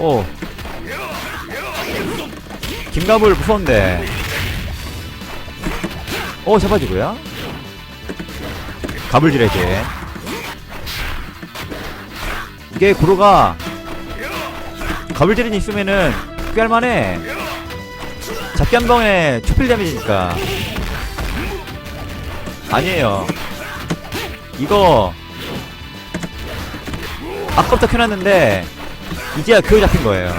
오. 김가물 무서운데. 오, 잡아주고요. 가불지레지. 이게 구로가 가불지레지 있으면은 꽤 할만해. 잡기 한 방에 초필 데미지니까. 아니에요. 이거 아까부터 켜놨는데 이제야 그거 잡힌 거예요.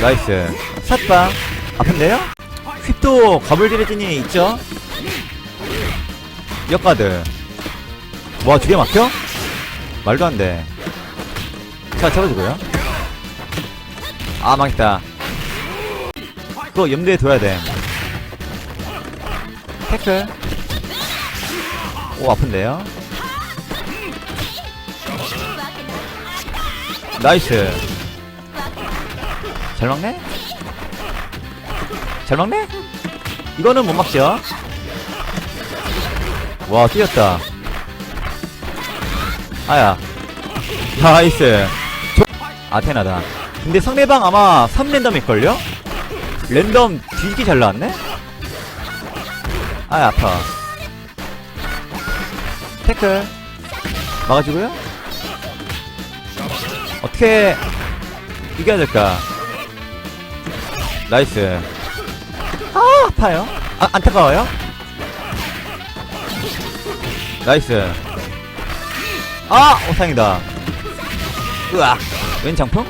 나이스. 삿방. 아픈데요? 휘도 가불지레진이 있죠? 역가드. 와, 두 개 막혀? 말도 안 돼. 자, 잡아주고요. 아, 망했다. 그거 염두에 둬야 돼. 태클. 오, 아픈데요? 나이스. 잘 막네? 잘 막네? 이거는 못 막죠? 와, 뛰었다. 아야. 나이스. 조... 아테나다. 근데 상대방 아마 3랜덤일걸요? 랜덤 뒤지기 잘 나왔네? 아야, 아파. 태클. 막아주고요. 어떻게 이겨야 될까? 나이스. 아, 아파요. 아, 안타까워요? 나이스. 아, 오상이다. 으악. 웬 장풍?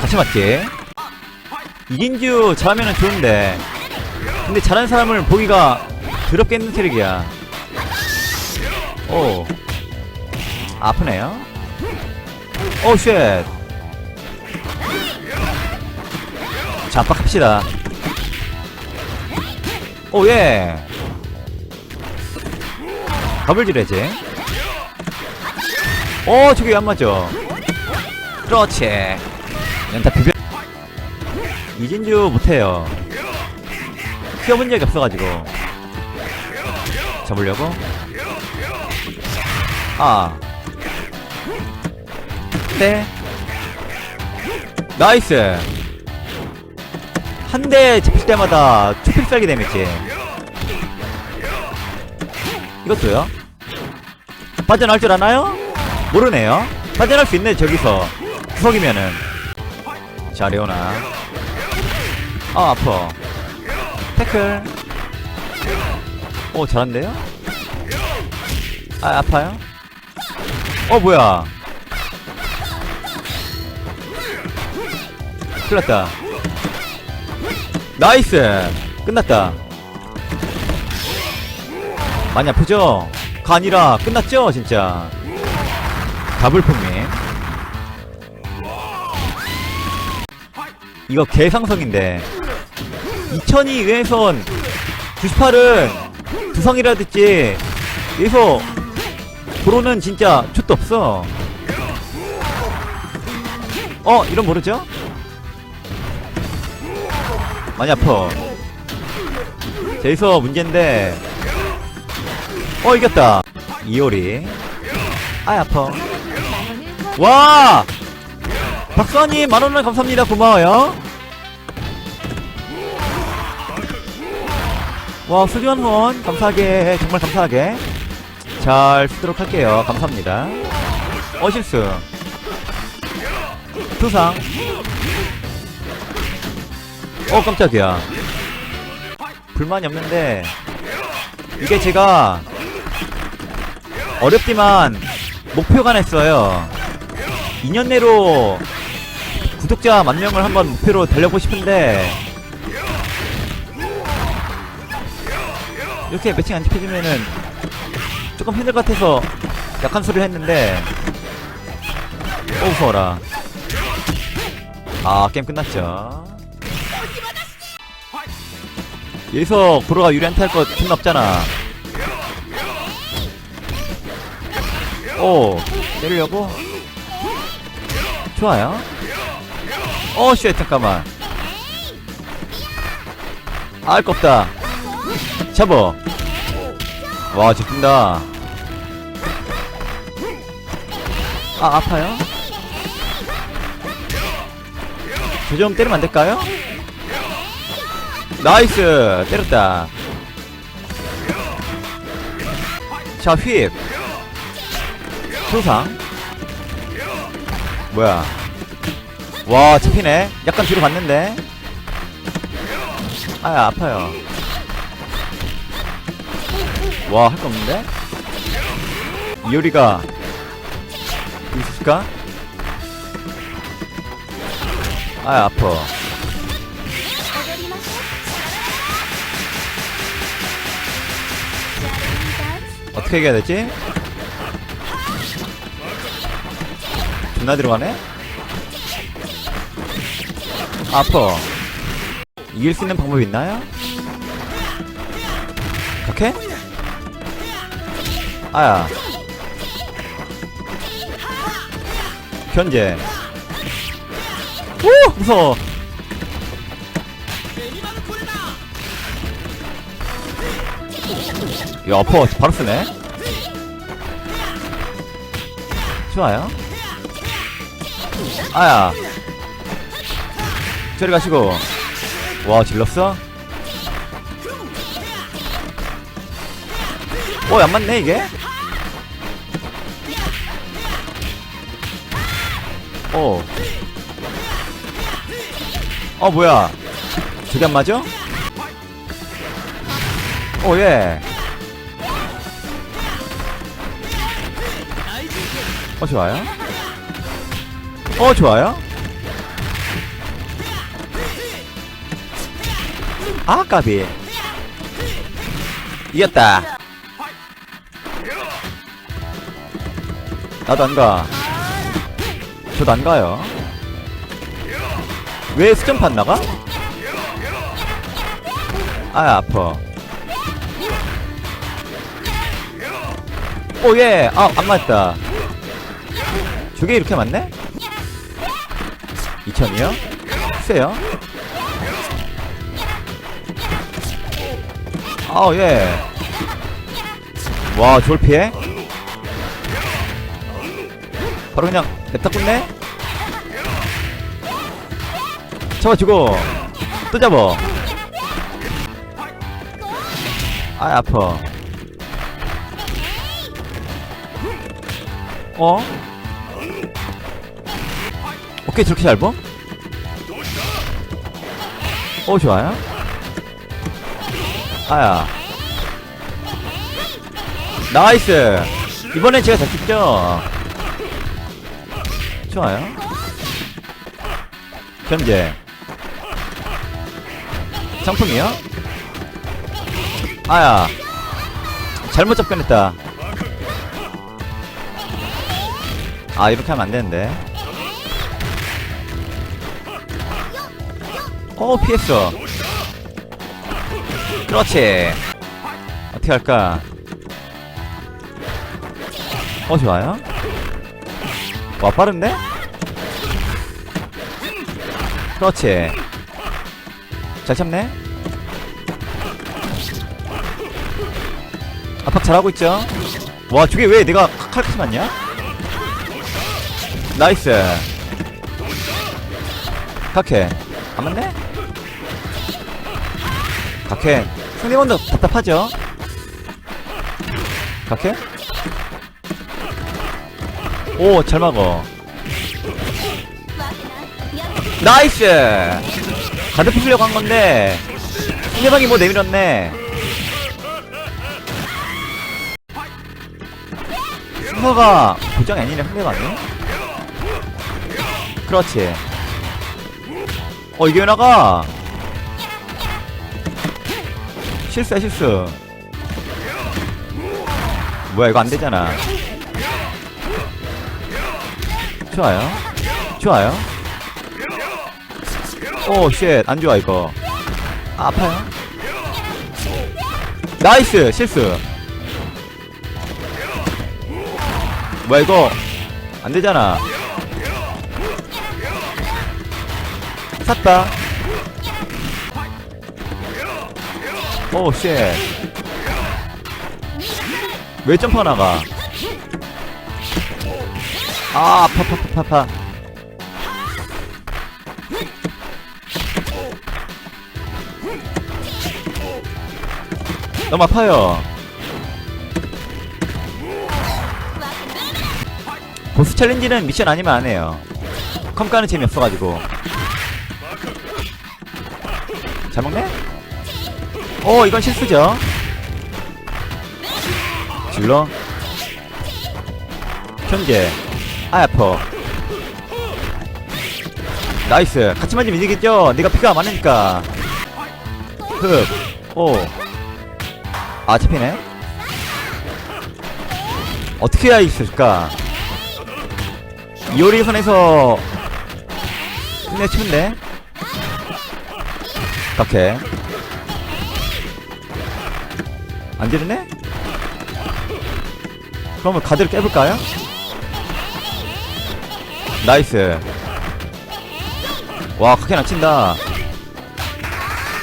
같이 맞지? 이긴주 잘하면은 좋은데. 근데 잘하는 사람을 보기가 더럽게 힘든 트릭이야. 오. 아프네요. 오, 쉣. 자, 압박합시다. 오, 예. 더블질해지. 오, 저게 안 맞죠? 그렇지. 연타 비벼. 이진주 못해요. 키워본 적이 없어가지고. 잡으려고? 아. 네. 나이스. 한 대 잡힐 때마다 초필살기 데미지. 이것도요? 빠져나올 줄 아나요? 모르네요. 빠져나올 수 있네, 저기서. 구석이면은. 자, 레오나. 아, 아파. 태클. 오, 잘한데요? 아, 아파요? 어, 뭐야. 큰일났다. 나이스! 끝났다. 많이 아프죠? 가 아니라 끝났죠? 진짜. 다블품님. 이거 개상성인데. 2000이 왼손 98은 두성이라 듣지. 여기서 도로는 진짜 chút 없어. 어, 이런 모르죠? 많이 아파. 자, 여기서 문제인데. 어, 이겼다. 이효리. 아, 아파. 와! 박수환님, 만원을 감사합니다. 고마워요. 와, 수리원 후원, 감사하게, 정말 감사하게. 잘 쓰도록 할게요. 감사합니다. 어, 실수. 투상. 어, 깜짝이야. 불만이 없는데, 이게 제가, 어렵지만, 목표가 냈어요. 2년 내로 구독자 만 명을 한번 목표로 달려보고 싶은데, 이렇게 매칭 안 잡혀주면은, 조금 힘들 것 같아서 약한 소리를 했는데, 어, 무서워라. 아, 게임 끝났죠. 여기서 보로가 유리한테 할거 존나 없잖아. 오, 때리려고? 좋아요. 어, 쉣, 잠깐만. 아, 알거 없다. 잡어. 와, 집힌다. 아 아파요? 저좀 때리면 안 될까요? 나이스. 때렸다. 자휩 소상. 뭐야? 와 잡히네. 약간 뒤로 갔는데. 아야 아파요. 와 할 거 없는데? 이효리가 있을까? 아야 아파 어떻게 해야 되지? 존나 들어가네? 아파 이길 수 있는 방법 있나요? 이렇게? 아야 견제 오 무서워 야 아파 바로 쓰네 좋아요 아야 저리 가시고 와 질렀어? 어, 안 맞네, 이게? 어. 어, 뭐야. 저게 안 맞아? 어, 예. 어, 좋아요. 어, 좋아요. 아, 까비. 이겼다. 나도 안 가. 저도 안 가요. 왜안 나가? 아, 아파. 오, 예. 아, 안 맞다. 저게 이렇게 맞네? 2000이요? 세요? 아, 예. 와, 저걸 피해? 바로 그냥 냅다 꽂네? 잡아주고 또 잡어 아 아파 어? 오케이 저렇게 잘 봐? 어 좋아요 아야 나이스 이번엔 제가 잘 찍죠 좋아요. 견제. 상품이요? 아야. 잘못 접근했다. 아, 이렇게 하면 안 되는데. 어, 피했어. 그렇지. 어떻게 할까? 어, 좋아요. 와 빠른데? 그렇지 잘 참네 압박 잘하고 있죠 와 저게 왜 내가 칼같이 맞냐? 나이스 카케 안 맞네? 카케 상대방도 답답하죠? 카케? 오, 잘 막어. 나이스! 가드 피려고 한 건데, 상대방이 뭐 내밀었네. 승호가 고장이 아니네, 상대방이. 그렇지. 어, 이게 왜 나가? 실수야, 실수. 뭐야, 이거 안 되잖아. 좋아요. 좋아요. 오, 쉣. 안 좋아, 이거. 아, 아파요. 나이스! 실수. 뭐야, 이거. 안 되잖아. 샀다. 오, 쉣. 왜 점프가 나가? 아 아파 너무 아파요 보스 챌린지는 미션 아니면 안 해요 컴 까는 재미없어가지고 잘 먹네? 오 이건 실수죠. 질러. 현재. 아 아파. 나이스. 같이 맞으면 이기겠죠? 내가 피가 많으니까. 흡오아 잡히네. 어떻게 해야 있을까? 이오리 선에서 끝내치면 돼 오케이 안 지르네? 그러면 가드를 깨볼까요? 나이스. 와 카켄 안 친다.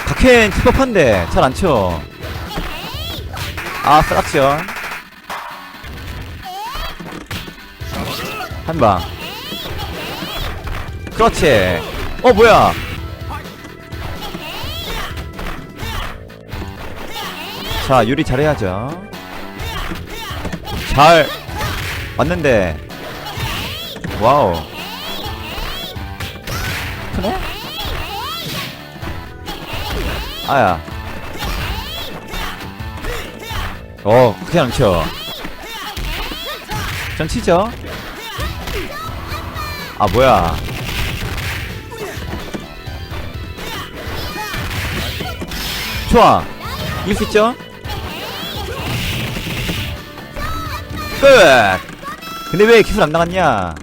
카켄 tip업한데 잘 안쳐. 아 쓰락션. 한방. 그렇지. 어 뭐야 자 유리 잘해야죠. 잘 왔는데. 와우. 크네? 아야. 어 그렇게 안 쳐. 전 치죠? 아 뭐야. 좋아. 이길 수 있죠? 끝! 근데 왜 기술 안 나갔냐